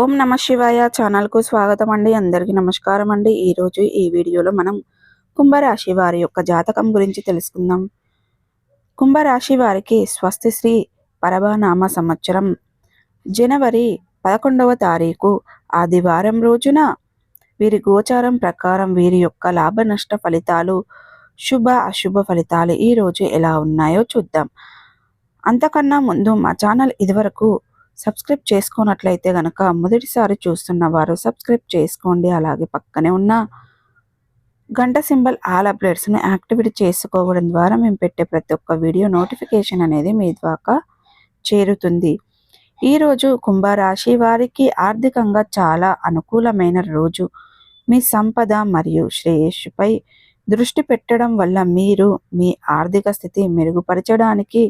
ఓం నమ శివాయ ఛానల్కు స్వాగతం అండి అందరికీ నమస్కారం అండి ఈరోజు ఈ వీడియోలో మనం కుంభరాశి వారి యొక్క జాతకం గురించి తెలుసుకుందాం. కుంభరాశి వారికి స్వస్తి శ్రీ పరభనామ సంవత్సరం. జనవరి పదకొండవ తారీఖు ఆదివారం రోజున వీరి గోచారం ప్రకారం వీరి యొక్క లాభ నష్ట ఫలితాలు శుభ అశుభ ఫలితాలు ఈరోజు ఎలా ఉన్నాయో చూద్దాం. అంతకన్నా ముందు మా ఛానల్ ఇదివరకు సబ్స్క్రైబ్ చేసుకున్నట్లయితే కనుక మొదటిసారి చూస్తున్న వారు సబ్స్క్రైబ్ చేసుకోండి. అలాగే పక్కనే ఉన్న గంట సింబల్ ఆల్ అప్డేట్స్ను యాక్టివేట్ చేసుకోవడం ద్వారా మేము పెట్టే ప్రతి ఒక్క వీడియో నోటిఫికేషన్ అనేది మీ ద్వారా చేరుతుంది. ఈరోజు కుంభరాశి వారికి ఆర్థికంగా చాలా అనుకూలమైన రోజు. మీ సంపద మరియు శ్రేయస్సుపై దృష్టి పెట్టడం వల్ల మీరు మీ ఆర్థిక స్థితి మెరుగుపరచడానికి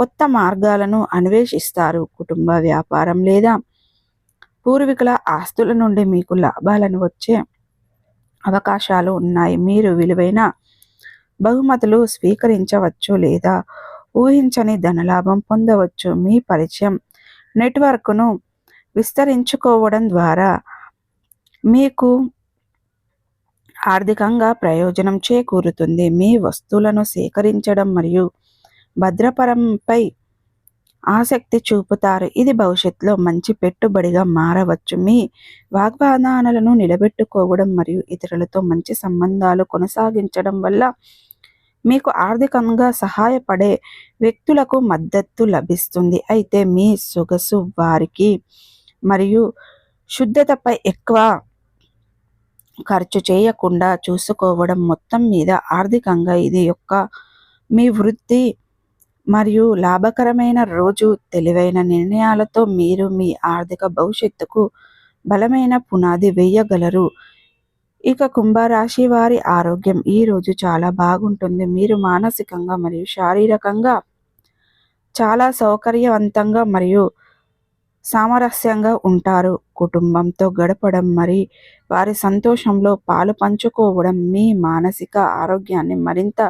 కొత్త మార్గాలను అన్వేషిస్తారు కుటుంబ వ్యాపారం లేదా పూర్వీకుల ఆస్తుల నుండి మీకు లాభాలను వచ్చే అవకాశాలు ఉన్నాయి. మీరు విలువైన బహుమతులు స్వీకరించవచ్చు లేదా ఊహించని ధనలాభం పొందవచ్చు. మీ పరిచయం నెట్వర్క్ను విస్తరించుకోవడం ద్వారా మీకు ఆర్థికంగా ప్రయోజనం చేకూరుతుంది. మీ వస్తువులను సేకరించడం మరియు భద్రపరంపై ఆసక్తి చూపుతారు. ఇది భవిష్యత్తులో మంచి పెట్టుబడిగా మారవచ్చు. మీ వాగ్వాదానాలను నిలబెట్టుకోవడం మరియు ఇతరులతో మంచి సంబంధాలు కొనసాగించడం వల్ల మీకు ఆర్థికంగా సహాయపడే వ్యక్తులకు మద్దతు లభిస్తుంది. అయితే మీ సొగసు వారికి మరియు శుద్ధతపై ఎక్కువ ఖర్చు చేయకుండా చూసుకోవడం మొత్తం మీద ఆర్థికంగా ఇది యొక్క మీ వృత్తి మరియు లాభకరమైన రోజు తెలివైన నిర్ణయాలతో మీరు మీ ఆర్థిక భవిష్యత్తుకు బలమైన పునాది వేయగలరు. ఇక కుంభరాశి వారి ఆరోగ్యం ఈ రోజు చాలా బాగుంటుంది. మీరు మానసికంగా మరియు శారీరకంగా చాలా సౌకర్యవంతంగా మరియు సామరస్యంగా ఉంటారు. కుటుంబంతో గడపడం మరి వారి సంతోషంలో పాలు పంచుకోవడం మీ మానసిక ఆరోగ్యాన్ని మరింత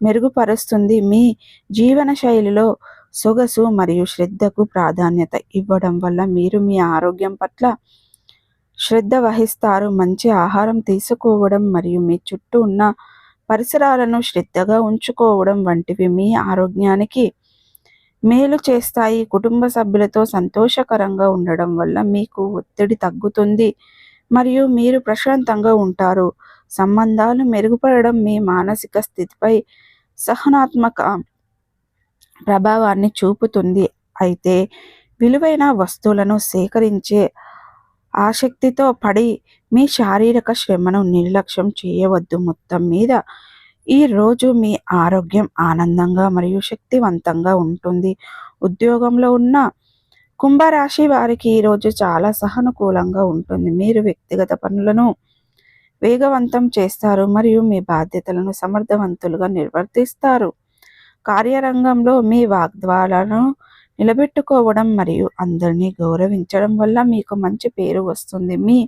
మెరుగుపరుస్తుంది. మీ జీవన శైలిలో సొగసు మరియు శ్రద్ధకు ప్రాధాన్యత ఇవ్వడం వల్ల మీరు మీ ఆరోగ్యం పట్ల శ్రద్ధ వహిస్తారు. మంచి ఆహారం తీసుకోవడం మరియు మీ చుట్టూ ఉన్న పరిసరాలను శ్రద్ధగా ఉంచుకోవడం వంటివి మీ ఆరోగ్యానికి మేలు చేస్తాయి. కుటుంబ సభ్యులతో సంతోషకరంగా ఉండడం వల్ల మీకు ఒత్తిడి తగ్గుతుంది మరియు మీరు ప్రశాంతంగా ఉంటారు. సంబంధాలు మెరుగుపడడం మీ మానసిక స్థితిపై సహనాత్మక ప్రభావాన్ని చూపుతుంది. అయితే విలువైన వస్తువులను సేకరించే ఆసక్తితో పడి మీ శారీరక శ్రమను నిర్లక్ష్యం చేయవద్దు. మొత్తం మీద ఈ రోజు మీ ఆరోగ్యం ఆనందంగా మరియు శక్తివంతంగా ఉంటుంది. ఉద్యోగంలో ఉన్న కుంభరాశి వారికి ఈరోజు చాలా సహనుకూలంగా ఉంటుంది. మీరు వ్యక్తిగత పనులను వేగవంతం చేస్తారు మరియు మీ బాధ్యతలను సమర్థవంతులుగా నిర్వర్తిస్తారు. కార్యరంగంలో మీ వాగ్దాలను నిలబెట్టుకోవడం మరియు అందరినీ గౌరవించడం వల్ల మీకు మంచి పేరు వస్తుంది. మీ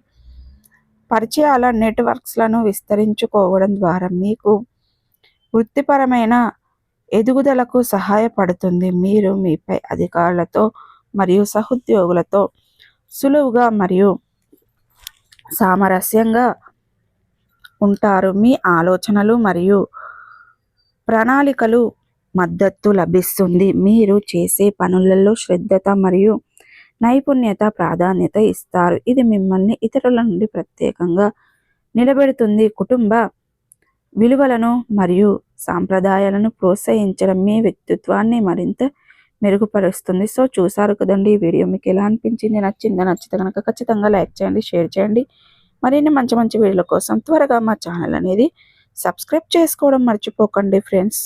పరిచయాల నెట్వర్క్స్లను విస్తరించుకోవడం ద్వారా మీకు వృత్తిపరమైన ఎదుగుదలకు సహాయపడుతుంది. మీరు మీపై అధికారులతో మరియు సహోద్యోగులతో సులువుగా మరియు సామరస్యంగా ఉంటారు. మీ ఆలోచనలు మరియు ప్రణాళికలు మద్దతు లభిస్తుంది. మీరు చేసే పనులలో శ్రద్ధత మరియు నైపుణ్యత ప్రాధాన్యత ఇస్తారు. ఇది మిమ్మల్ని ఇతరుల నుండి ప్రత్యేకంగా నిలబెడుతుంది. కుటుంబ విలువలను మరియు సాంప్రదాయాలను ప్రోత్సహించడం మీ వ్యక్తిత్వాన్ని మరింత మెరుగుపరుస్తుంది. సో చూసారు కదండి ఈ వీడియో. మీకు ఎలా అనిపించింది? నచ్చిందా? నచ్చితే కనుక ఖచ్చితంగా లైక్ చేయండి షేర్ చేయండి. మరిన్ని మంచి మంచి వీడియోల కోసం త్వరగా మా ఛానల్ అనేది సబ్స్క్రైబ్ చేసుకోవడం మర్చిపోకండి ఫ్రెండ్స్.